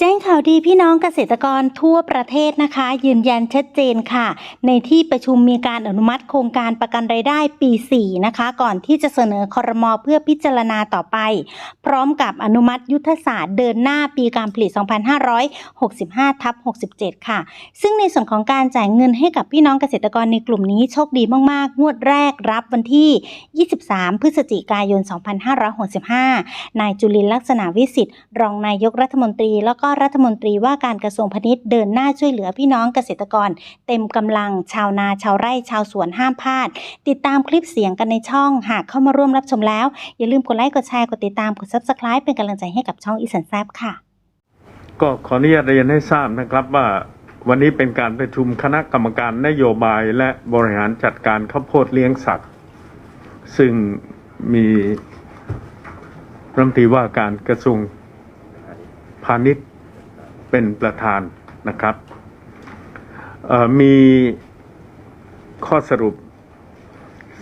แจ้งข่าวดีพี่น้องเกษตรกรทั่วประเทศนะคะ ยืนยันชัดเจนค่ะ ในที่ประชุมมีการอนุมัติโครงการประกันรายได้ปี 4 นะคะ ก่อนที่จะเสนอคอรมอเพื่อพิจารณาต่อไป พร้อมกับอนุมัติยุทธศาสตร์เดินหน้าปีการผลิต 2565ทับ67 ค่ะ ซึ่งในส่วนของการจ่ายเงินให้กับพี่น้องเกษตรกรในกลุ่มนี้โชคดีมากๆ งวดแรกรับวันที่ 23 พฤศจิกายน 2565 นายจุลินลักษณะวิสิทธิ์รองนายกรัฐมนตรีแล้วก็รัฐมนตรีว่าการกระทรวงพาณิชย์เดินหน้าช่วยเหลือพี่น้องเกษตรกร เต็มกำลังชาวนาชาวไร่ชาวสวนห้ามพลาด ติดตามคลิปเสียงกันในช่องหากเข้ามาร่วมรับชมแล้ว อย่าลืมกดไลค์กดแชร์กดติดตามกด subscribe เป็นกำลังใจให้กับช่องอีสันแซบค่ะ ก็ขออนุญาตเรียนให้ทราบนะครับว่าวันนี้เป็นการประชุมคณะกรรมการนโยบายและบริหารจัดการข้าวโพดเลี้ยงสัตว์ซึ่งมีรัฐมนตรีว่าการกระทรวงพาณิชย์ เป็นประธานนะครับมีข้อสรุป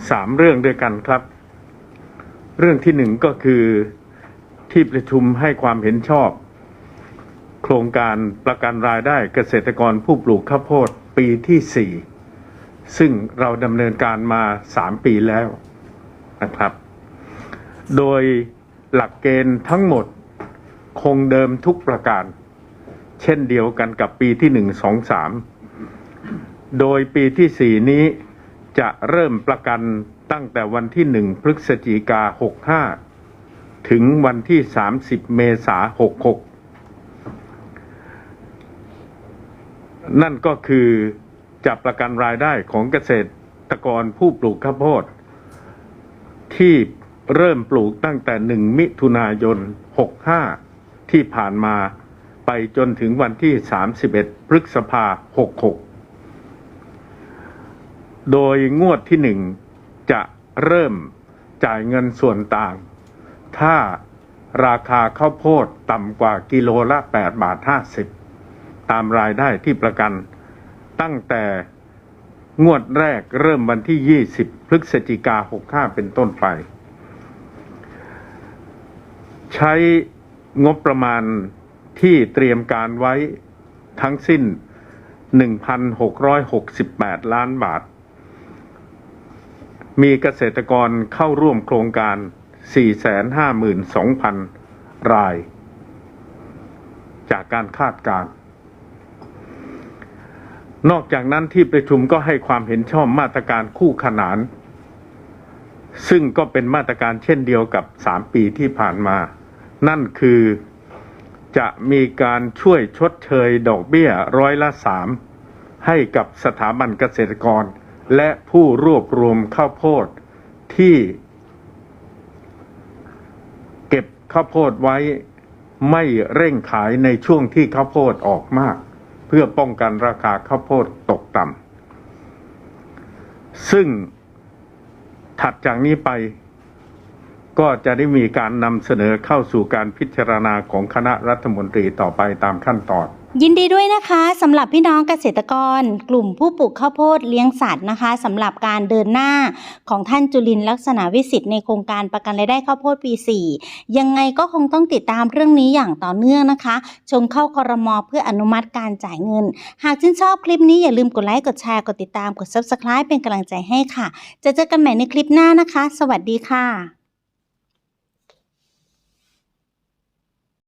สามเรื่องด้วยกันครับ เรื่องที่หนึ่งก็คือที่ประชุมให้ความเห็นชอบ โครงการประกันรายได้เกษตรกรผู้ปลูกข้าวโพดปีที่4ซึ่งเราดำเนินการมา3ปีแล้วนะครับ โดยหลักเกณฑ์ทั้งหมดคงเดิมทุกประการ ช่นเดียวกันกับปีที่1 2 3โดยปีที่4นี้จะเริ่มประกันตั้งแต่วันที่1พฤศจิกา65ถึงวันที่30เมษา66นั่นก็คือจะประกันรายได้ของเกษตรกรผู้ปลูกข้าวโพด ที่เริ่มปลูกตั้งแต่1มิถุนายน65ที่ผ่านมา ไปจนถึงวันที่ 31 พฤษภา 66 โดยงวดที่1จะเริ่มจ่ายเงินส่วนต่าง ถ้าราคาข้าวโพดต่ำกว่ากิโลละ 8 บาท 50 ตามรายได้ที่ประกัน ตั้งแต่งวดแรกเริ่มวันที่ 20 พฤศจิกา 65 เป็นต้นไป ใช้งบประมาณ ที่เตรียมการไว้ทั้งสิ้น 1,668 ล้านบาท มีเกษตรกรเข้าร่วมโครงการ 452,000 ราย จากการคาดการณ์นอกจากนั้นที่ประชุมก็ให้ความเห็นชอบมาตรการคู่ขนาน ซึ่งก็เป็นมาตรการเช่นเดียวกับ 3 ปีที่ผ่านมา นั่นคือ จะมีการช่วยชดเชยดอกเบี้ยร้อยละสามให้กับสถาบันเกษตรกร และผู้รวบรวมข้าวโพดที่ เก็บข้าวโพดไว้ไม่เร่งขายในช่วงที่ข้าวโพดออกมาก เพื่อป้องกันราคาข้าวโพดตกต่ำซึ่งถัดจากนี้ไป ก็จะได้มีการนำเสนอเข้าสู่การพิจารณาของคณะรัฐมนตรีต่อไปตามขั้นตอน ยินดีด้วยนะคะสำหรับพี่น้องเกษตรกร กลุ่มผู้ปลูกข้าวโพดเลี้ยงสัตว์นะคะสำหรับการเดินหน้าของท่านจุลินลักษณะวิสิทธิ์ในโครงการประกันรายได้ข้าวโพดปี4ยังไงก็คงต้องติดตามเรื่องนี้อย่างต่อเนื่องนะคะชงเข้าคอรมอเพื่ออนุมัติการจ่ายเงิน หากชื่นชอบคลิปนี้อย่าลืมกดไลค์กดแชร์กดติดตามกด subscribe เป็นกำลังใจให้ค่ะ จะเจอกันใหม่ในคลิปหน้านะคะ สวัสดีค่ะ